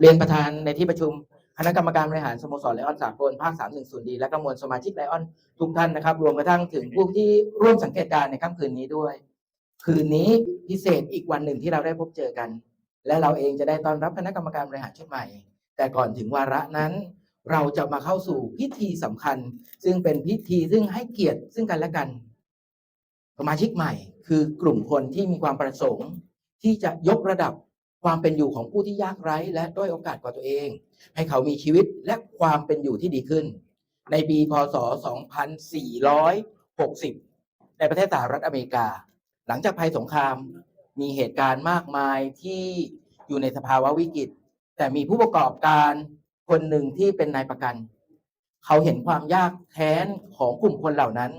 เรียนประธานในที่ประชุม คณะกรรมการบริหารสโมสรไลออนสากลภาค 310 ดี และกระมวลสมาชิกไลออนทุกท่านนะครับ รวมกระทั่งถึงผู้ที่ร่วมสังเกตการณ์ในค่ำคืนนี้ด้วย คืนนี้พิเศษอีกวันหนึ่งที่เราได้พบเจอกัน และเราเองจะได้ต้อนรับคณะกรรมการบริหารชุดใหม่ แต่ก่อนถึงวาระนั้น เราจะมาเข้าสู่พิธีสำคัญ ซึ่งเป็นพิธีซึ่งให้เกียรติซึ่งกันและกันสมาชิกใหม่ คือกลุ่มคนที่มีความประสงค์ ที่จะยกระดับ ความเป็นอยู่ของผู้ที่ยากไร้ และด้อยโอกาสกว่าตัวเอง ให้เขามีชีวิตและความเป็นอยู่ที่ดีขึ้น ในปีพศ 2460 ในประเทศสหรัฐอเมริกา หลังจากภัยสงครามมีเหตุการณ์มากมายที่อยู่ในสภาวะวิกฤต แต่มีผู้ประกอบการคนหนึ่งที่เป็นนายประกัน เขาเห็นความยากแค้นของกลุ่มคนเหล่านั้น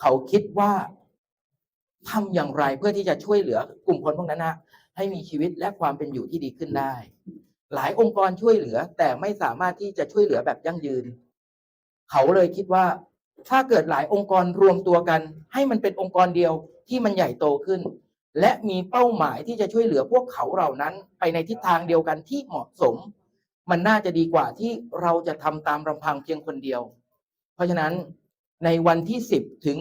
เขาคิดว่าทำอย่างไรเพื่อที่จะช่วยเหลือกลุ่มคนพวกนั้นนะ ให้มีชีวิตและความเป็นอยู่ที่ดีขึ้นได้ หลายองค์กรช่วยเหลือ แต่ไม่สามารถที่จะช่วยเหลือแบบยั่งยืน เขาเลยคิดว่า ถ้าเกิดหลายองค์กรรวมตัวกัน ให้มันเป็นองค์กรเดียวที่มันใหญ่โตขึ้น และมีเป้าหมายที่จะช่วยเหลือพวกเขาเหล่านั้น ไปในทิศทางเดียวกันที่เหมาะสม มันน่าจะดีกว่าที่เราจะทำตามลำพังเพียงคนเดียว เพราะฉะนั้นในวันที่ 10 ถึง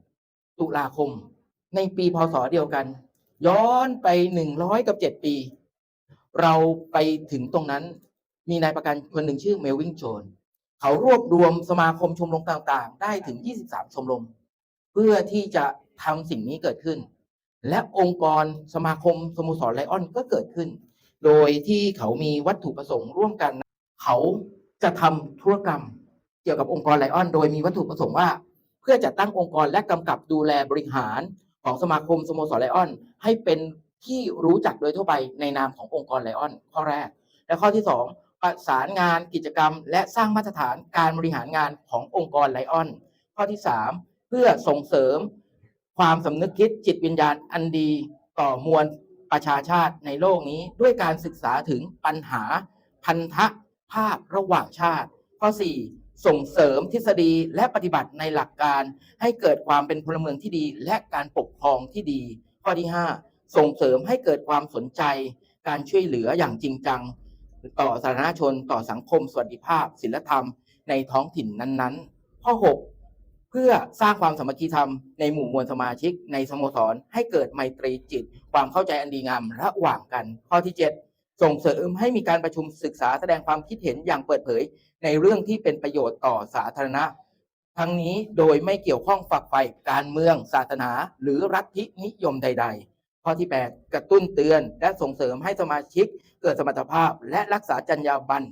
8 ตุลาคม ในปีพศเดียวกัน ย้อนไป100กับ7ปี เราไปถึงตรงนั้น มีนายประกันคนหนึ่งชื่อเมลวิงโจนเขารวบรวมสมาคมชมรมต่างๆ ได้ถึง 23 ชมรม เพื่อที่จะทำสิ่งนี้เกิดขึ้น และองค์กรสมาคมสโมสรไลออนก็เกิดขึ้น โดยที่เขามีวัตถุประสงค์ร่วมกัน เขาจะทำธุรกรรมเกี่ยวกับองค์กรไลออน โดยมีวัตถุประสงค์ว่า เพื่อจะตั้งองค์กรและกำกับดูแลบริหาร ของสมาคมสโมสรไลออน ให้เป็นที่รู้จักโดยทั่วไปในนามขององค์กรไลออน ข้อแรก และข้อที่สองประสานงานกิจกรรม และสร้างมาตรฐานการบริหารงานขององค์กรไลออน ข้อที่สามเพื่อส่งเสริมความสำนึกคิดจิตวิญญาณอันดีต่อมวลประชาชาติในโลกนี้ ด้วยการศึกษาถึงปัญหาพันธะภาพระหว่างชาติ ข้อ 4 ส่งเสริมทฤษฎีและปฏิบัติในหลักการ ให้เกิดความเป็นพลเมืองที่ดี และการปกครองที่ดี ข้อที่ 5 ส่งเสริมให้เกิดความสนใจ การช่วยเหลืออย่างจริงจัง ต่อสาธารณชนต่อสังคม สวัสดิภาพ ศิลธรรม ในท้องถิ่นนั้นๆ ข้อ 6 เพื่อสร้างความสามัคคีธรรมในหมู่มวลสมาชิกในสโมสรให้เกิดไมตรีจิต ความเข้าใจอันดีงามระหว่างกัน ข้อที่ 7 ส่งเสริมให้มีการประชุมศึกษาแสดงความคิดเห็นอย่างเปิดเผย ในเรื่องที่เป็นประโยชน์ต่อสาธารณะ ทั้งนี้โดยไม่เกี่ยวข้องฝักใฝ่การเมือง ศาสนา หรือรัฐนิยมใด ๆ ข้อที่ 8 กระตุ้นเตือน และส่งเสริมให้สมาชิก เกิดสมรรถภาพ และรักษาจรรยาบรรณ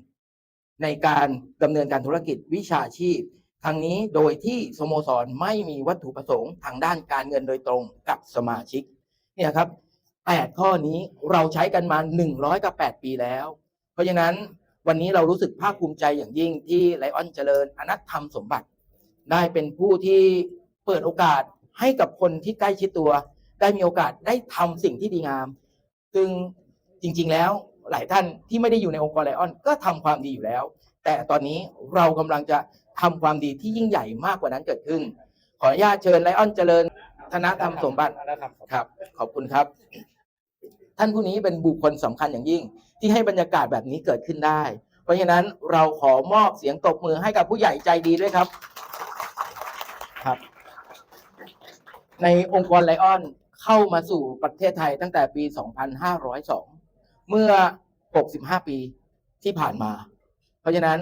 ในการดำเนินการธุรกิจวิชาชีพทั้งนี้โดยที่สโมสรไม่มีวัตถุประสงค์ทางด้านการเงินโดยตรงกับสมาชิกเนี่ยครับ 8 ข้อนี้เราใช้กันมา 100กับ8ปีแล้ว เพราะฉะนั้นวันนี้เรารู้สึกภาคภูมิใจอย่างยิ่งที่ไลออนเจริญอนัตธรรมสมบัติ ได้เป็นผู้ที่เปิดโอกาสให้กับคนที่ใกล้ชิดตัว ได้มีโอกาสได้ทำสิ่งที่ดีงาม ซึ่งจริงๆแล้วหลายท่านที่ไม่ได้อยู่ในองค์กรไลออนก็ทำความดีอยู่แล้ว แต่ตอนนี้เรากำลังจะทำความดีที่ยิ่งใหญ่มากกว่านั้นเกิดขึ้น ขออนุญาตเชิญไลออนเจริญธนธรรมสมบัติครับ ขอบคุณครับ ท่านผู้นี้เป็นบุคคลสำคัญอย่างยิ่ง ที่ให้บรรยากาศแบบนี้เกิดขึ้นได้ เพราะฉะนั้นเราขอมอบเสียงตบมือให้กับผู้ใหญ่ใจดีด้วยครับครับ ในองค์กรไลออนเข้ามาสู่ประเทศไทยตั้งแต่ปี 2502 เมื่อ 65 ปีที่ผ่านมา เพราะฉะนั้น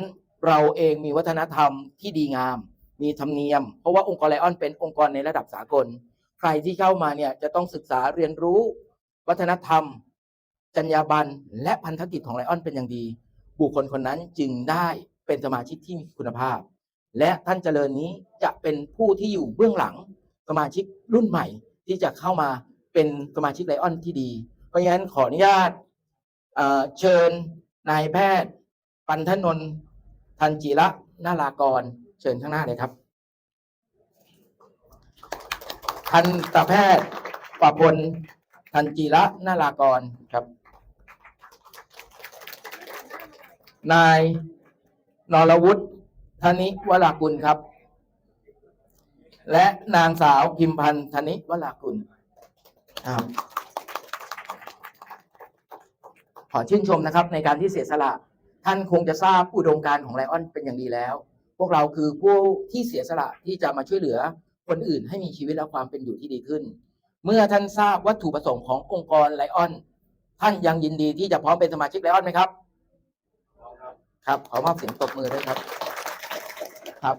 เราเองมีวัฒนธรรมที่ดีงาม มีธรรมเนียม เพราะว่าองค์กรไลออนเป็นองค์กรในระดับสากล ใครที่เข้ามาเนี่ยจะต้องศึกษาเรียนรู้ วัฒนธรรม จรรยาบรรณและพันธกิจของไลออนเป็นอย่างดี บุคคลคนนั้นจึงได้เป็นสมาชิกที่มีคุณภาพ และท่านเจริญนี้จะเป็นผู้ที่อยู่เบื้องหลังสมาชิกรุ่นใหม่ที่จะเข้ามาเป็นสมาชิกไลออนที่ดี เพราะฉะนั้นขออนุญาตเเชิญนายแพทย์ ปันธนนทันจิระนาลากร เชิญข้างหน้าเลยครับทันตแพทย์ประพล ทันจีระนาลากรครับ นายนรวุฒิธนิวรากุลครับ และนางสาวพิมพันธ์ธนิวรากุลครับขอชื่นชมนะครับ ในการที่เสียสละ ท่านคงจะทราบอุดมการของไลออนเป็นอย่างดีแล้ว พวกเราคือผู้ที่เสียสละที่จะมาช่วยเหลือคนอื่นให้มีชีวิตและความเป็นอยู่ที่ดีขึ้น เมื่อท่านทราบวัตถุประสงค์ขององค์กรไลออน ท่านยังยินดีที่จะพร้อมเป็นสมาชิกไลออนไหมครับ ครับ ขอมอบเสียงตบมือด้วยครับ ครับ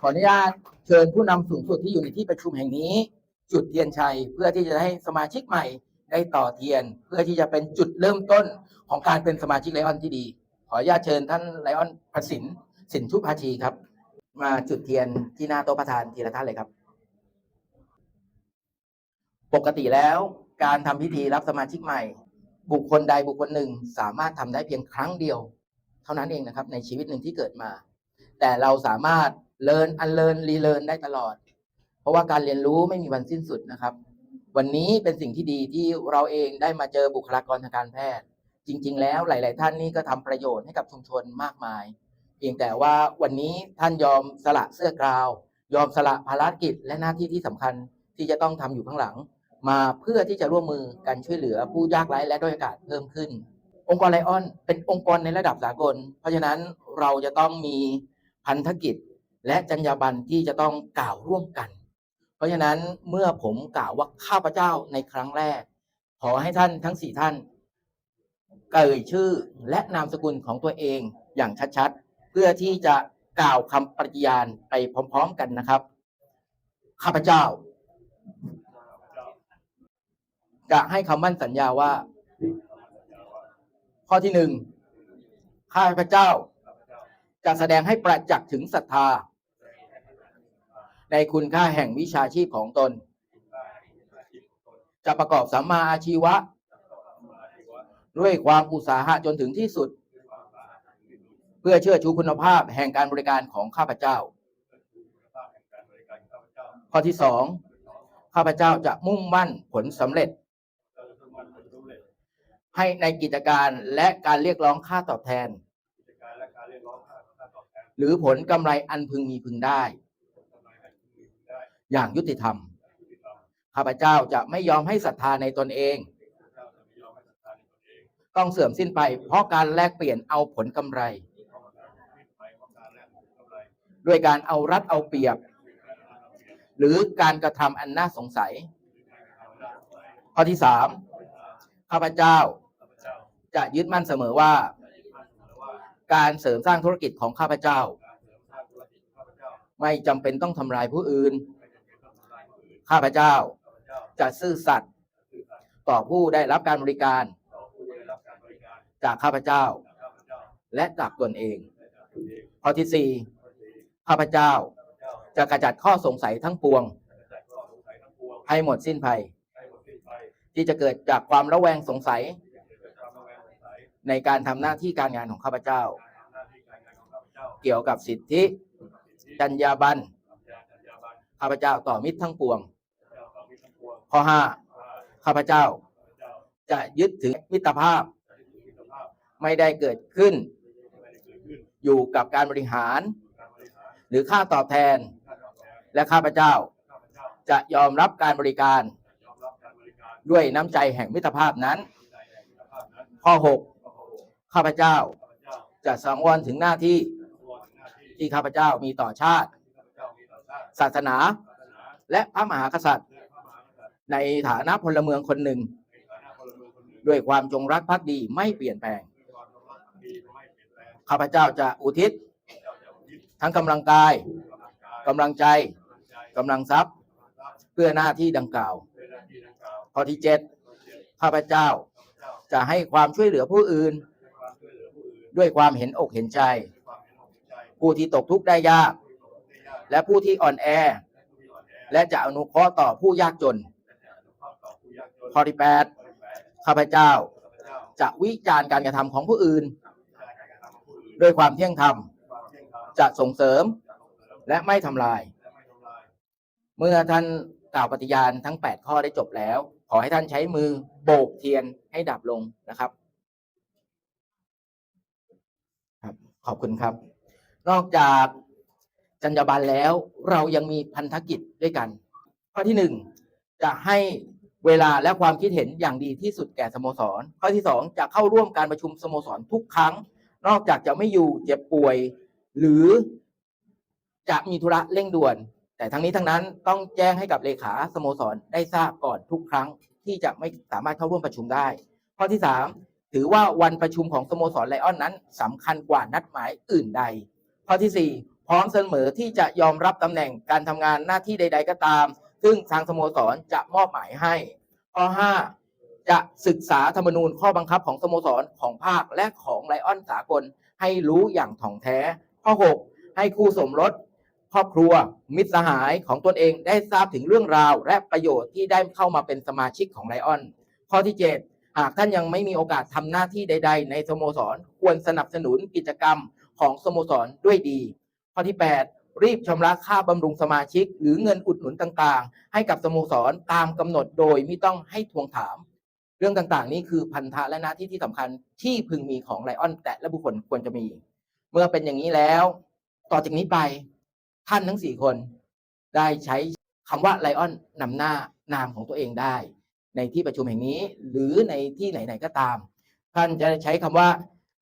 ขออนุญาตเชิญผู้นำสูงสุดที่อยู่ในที่ประชุมแห่งนี้ จุดเทียนชัยเพื่อที่จะให้สมาชิกใหม่ได้ต่อเทียน เพื่อที่จะเป็นจุดเริ่มต้นของการเป็นสมาชิกไลออนที่ดี ขออนุญาตเชิญท่านไลออนประสินสินทุพาชีครับ มาจุดเทียนที่หน้าโต๊ะประธานทีละท่านเลยครับ ปกติแล้วการทำพิธีรับสมาชิกใหม่ บุคคลใดบุคคลหนึ่งสามารถทำได้เพียงครั้งเดียว เท่านั้นเองนะครับในชีวิตหนึ่งที่เกิดมา แต่เราสามารถเลินอันเลินรีเลินได้ตลอด เพราะว่าการเรียนรู้ไม่มีวันสิ้นสุดนะครับ วันนี้เป็นสิ่งที่ดีที่เราเองได้มาเจอบุคลากรทางการแพทย์ จริง ๆ แล้วหลาย ๆ ท่านนี่ก็ทำประโยชน์ให้กับชุมชนมากมาย เพียงแต่ว่าวันนี้ท่านยอมสละเสื้อกราว ยอมสละภารกิจและหน้าที่ที่สำคัญที่จะต้องทำอยู่ข้างหลัง มาเพื่อที่จะร่วมมือกันช่วยเหลือผู้ยากไร้และด้อยโอกาสเพิ่มขึ้น องค์กรไลออนเป็นองค์กรในระดับสากล เพราะฉะนั้นเราจะต้องมีพันธกิจ และจรรยาบรรณที่จะต้องกล่าวร่วมกัน เพราะฉะนั้นเมื่อผมกล่าวว่าข้าพเจ้าในครั้งแรก ขอให้ท่านทั้งสี่ท่านเอ่ยชื่อและนามสกุลของตัวเองอย่างชัดๆ เพื่อที่จะกล่าวคำปฏิญาณไปพร้อม ๆ กันนะครับ ข้าพเจ้า จะให้คำมั่นสัญญาว่า ข้อที่หนึ่งข้าพเจ้า จะแสดงให้ประจักษ์ถึงศรัทธา ในคุณค่าแห่งวิชาชีพของตน จะประกอบสัมมาอาชีวะ ด้วยความอุตสาหะจนถึงที่สุด เพื่อเชื่อชูคุณภาพแห่งการบริการของข้าพเจ้า ข้อที่สองข้าพเจ้าจะมุ่งมั่นผลสำเร็จ ให้ในกิจการและการเรียกร้องค่าตอบแทนหรือผลกำไรอันพึงมีพึงได้อย่างยุติธรรมข้าพเจ้าจะไม่ยอมให้ศรัทธาในตนเองต้องเสื่อมสิ้นไป เพราะการแลกเปลี่ยนเอาผลกำไรด้วยการเอารัดเอาเปรียบหรือการกระทำอันน่าสงสัย ข้อที่สามข้าพเจ้า จะยึดมั่นเสมอว่า การเสริมสร้างธุรกิจของข้าพเจ้า ไม่จำเป็นต้องทำลายผู้อื่น ข้าพเจ้าจะซื่อสัตย์ต่อผู้ได้รับการบริการ จากข้าพเจ้า และจากตนเอง ข้อที่สี่ข้าพเจ้าจะกระจัดข้อสงสัยทั้งปวง ให้หมดสิ้นภัยที่จะเกิดจากความระแวงสงสัย ในการทำหน้าที่การงานของข้าพเจ้า เกี่ยวกับสิทธิจรรยาบรรณข้าพเจ้าต่อมิตรทั้งปวง ข้อห้าข้าพเจ้า จะยึดถือมิตรภาพ ไม่ได้เกิดขึ้น อยู่กับการบริหาร หรือค่าตอบแทน และข้าพเจ้า จะยอมรับการบริการ ด้วยน้ำใจแห่งมิตรภาพนั้น ข้อ 6 ข้าพเจ้า จะสังวรถึงหน้าที่ที่ข้าพเจ้ามีต่อชาติ ศาสนา และพระมหากษัตริย์ ในฐานะพลเมืองคนหนึ่ง ด้วยความจงรักภักดีไม่เปลี่ยนแปลงข้าพเจ้าจะอุทิศ ทั้งกำลังกายกำลังใจกำลังทรัพย์ เพื่อหน้าที่ดังกล่าว ข้อที่เจ็ดข้าพเจ้าจะให้ความช่วยเหลือผู้อื่น ด้วยความเห็นอกเห็นใจ ผู้ที่ตกทุกข์ได้ยาก และผู้ที่อ่อนแอ และจะอนุเคราะห์ต่อผู้ยากจนข้อที่แปดข้าพเจ้า จะวิจารณ์การกระทำของผู้อื่น ด้วยความเที่ยงธรรม จะส่งเสริมและไม่ทำลาย เมื่อท่านกล่าวปฏิญาณทั้ง 8 ข้อได้จบแล้ว ขอให้ท่านใช้มือโบกเทียนให้ดับลงนะครับ ครับ ขอบคุณครับ นอกจากจรรยาบรรณแล้วเรายังมีพันธกิจด้วยกัน ข้อที่หนึ่งจะให้เวลาและความคิดเห็นอย่างดีที่สุดแก่สโมสร ข้อที่สองจะเข้าร่วมการประชุมสโมสรทุกครั้ง นอกจากจะไม่อยู่เจ็บป่วย หรือจะมีธุระเร่งด่วน แต่ทั้งนี้ทั้งนั้นต้องแจ้งให้กับเลขาสโมสรได้ทราบก่อนทุกครั้งที่จะไม่สามารถเข้าร่วมประชุมได้ ข้อที่สาม ถือว่าวันประชุมของสโมสรไลออนนั้นสำคัญกว่านัดหมายอื่นใด ข้อที่สี่พร้อมเสมอที่จะยอมรับตำแหน่งการทำงานหน้าที่ใด ๆ ก็ตาม ซึ่งทางสโมสรจะมอบหมายให้ ข้อ 5 จะศึกษาธรรมนูญข้อบังคับของสโมสรของภาคและของไลออนสากลให้รู้อย่างถ่องแท้ ข้อ 6 ให้คู่สมรสครอบครัว มิตรสหายของตนเองได้ทราบถึงเรื่องราว และประโยชน์ที่ได้เข้ามาเป็นสมาชิกของไลออน ข้อที่ 7 หากท่านยังไม่มีโอกาสทำหน้าที่ใด ๆ ในสโมสร ควรสนับสนุนกิจกรรมของสโมสรด้วยดี ข้อที่ 8 รีบชำระค่าบำรุงสมาชิก หรือเงินอุดหนุนต่างๆ ให้กับสโมสรตามกำหนดโดยไม่ต้องให้ทวงถาม เรื่องต่างๆ นี้คือพันธะและหน้าที่ที่สำคัญที่พึงมีของไลออนแต่และบุคคลควรจะมี เมื่อเป็นอย่างนี้แล้ว ต่อจากนี้ไปท่านทั้งสี่คน ได้ใช้คำว่าไลออนนำหน้านามของตัวเองได้ ในที่ประชุมแห่งนี้ หรือในที่ไหนๆก็ตาม ท่านจะใช้คำว่า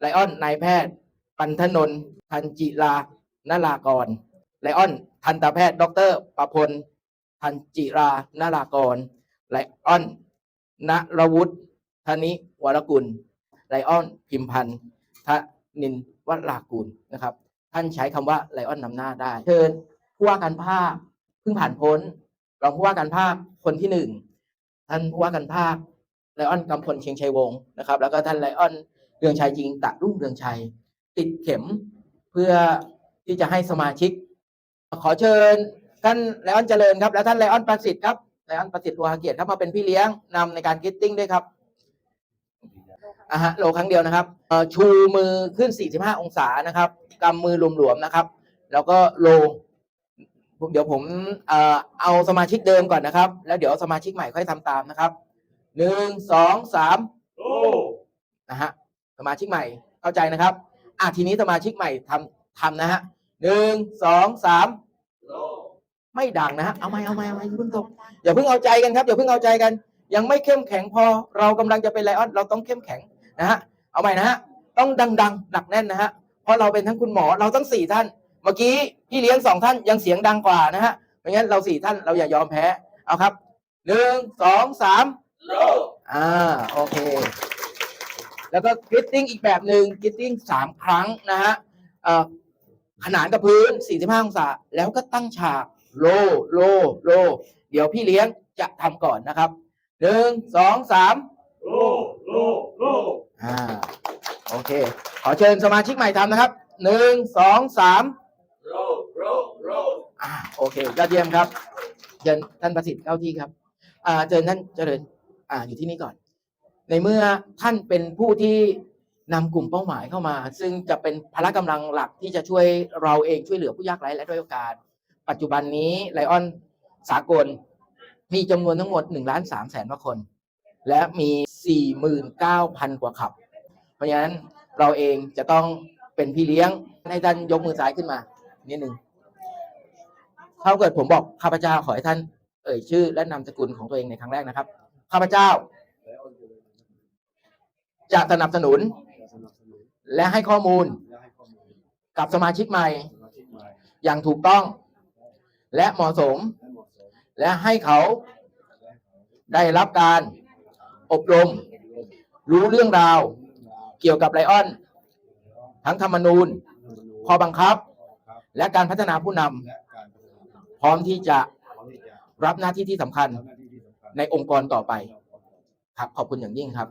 ไลออนนายแพทย์ ปันธนนท์ทันจิรานารากรไลออนทันตแพทย์ ดรประพลทันจิรานารากรไลออนนรวุฒิธนิวรกุลไลออนพิมพันธ์ทนินวรากุลนะครับ ท่านใช้คำว่าไลออนนำหน้าได้เชิญผู้ว่าการภาคเพิ่งผ่านพ้นรองผู้ว่าการภาคคนที่หนึ่ง ท่านผู้ว่าการภาคไลออนกำพลเชียงชัยวงศ์นะครับ แล้วก็ท่านไลออนเรืองชัยจริงตะรุ่งเรืองชัย ติดเข็มเพื่อที่จะให้สมาชิก ขอเชิญ ท่านไลออนเจริญครับ และท่านไลออนประสิทธิ์ครับไลออนประสิทธิ์ตัวเกียรติครับมาเป็นพี่เลี้ยงนำในการกิตติ้งด้วยครับอะฮะโลครั้งเดียวนะครับชูมือขึ้น 45 องศานะครับกำมือหลวมๆนะครับ แล้วก็โล เดี๋ยวผมเอ่อเอาสมาชิกเดิมก่อนนะครับ แล้วเดี๋ยวสมาชิกใหม่ค่อยทำตามนะครับหนึ่งสองสามนะฮะสมาชิกใหม่เข้าใจนะครับอะทีนี้สมาชิกใหม่ทำทำนะฮะหนึ่งสองสามไม่ดังนะฮะเอาไม่เอาไม่เอาไม่อย่าเพิ่งตก อย่าเพิ่งเอาใจกันครับอย่าเพิ่งเอาใจกัน ยังไม่เข้มแข็งพอเรากำลังจะเป็นไลออนเราต้องเข้มแข็งนะฮะเอาใหม่นะฮะต้องดังๆหนักแน่นนะฮะเพราะเราเป็นทั้งคุณหมอเราต้องสี่ท่าน เมื่อกี้พี่เลี้ยงสองท่านยังเสียงดังกว่านะฮะเพราะงั้นเราสี่ท่านเราอย่ายอมแพ้เอาครับหนึ่งสองสามอ่าโอเค แล้วก็กริตติ้งอีกแบบหนึ่งกริตติ้งสามครั้งนะฮะเอ่อขนานกับพื้น 45 องศา แล้วก็ตั้งฉากโลโลโล เดี๋ยวพี่เลี้ยงจะทำก่อนนะครับหนึ่งสองสามอ่าโอเค ขอเชิญสมาชิกใหม่ทำนะครับหนึ่งสองสาม อ่าโอเคยอดเยี่ยมครับเชิญท่านประสิทธิ์เข้าที่ครับอ่าเชิญท่านเจริญอ่าอยู่ที่นี่ก่อน ในเมื่อท่านเป็นผู้ที่นำกลุ่มเป้าหมายเข้ามา ซึ่งจะเป็นพละกำลังหลักที่จะช่วยเราเองช่วยเหลือผู้ยากไร้และด้อยโอกาส ปัจจุบันนี้ไลออนสากลมีจำนวนทั้งหมด1ล้าน3แสนกว่าคน และมี 49,000 กว่าขับ เพราะฉะนั้นเราเองจะต้องเป็นพี่เลี้ยงให้ท่านยกมือซ้ายขึ้นมานิดหนึ่ง ถ้าเกิดผมบอกข้าพเจ้าขอให้ท่านเอ่ยชื่อและนามสกุลของตัวเองในครั้งแรกนะครับ ข้าพเจ้า จะสนับสนุน และให้ข้อมูล กับสมาชิกใหม่ อย่างถูกต้อง และเหมาะสม และให้เขาได้รับการอบรม รู้เรื่องราว เกี่ยวกับไลออน ทั้งธรรมนูญข้อบังคับ และการพัฒนาผู้นำ พร้อมที่จะรับหน้าที่ที่สำคัญในองค์กรต่อไป ครับ ขอบคุณอย่างยิ่งครับ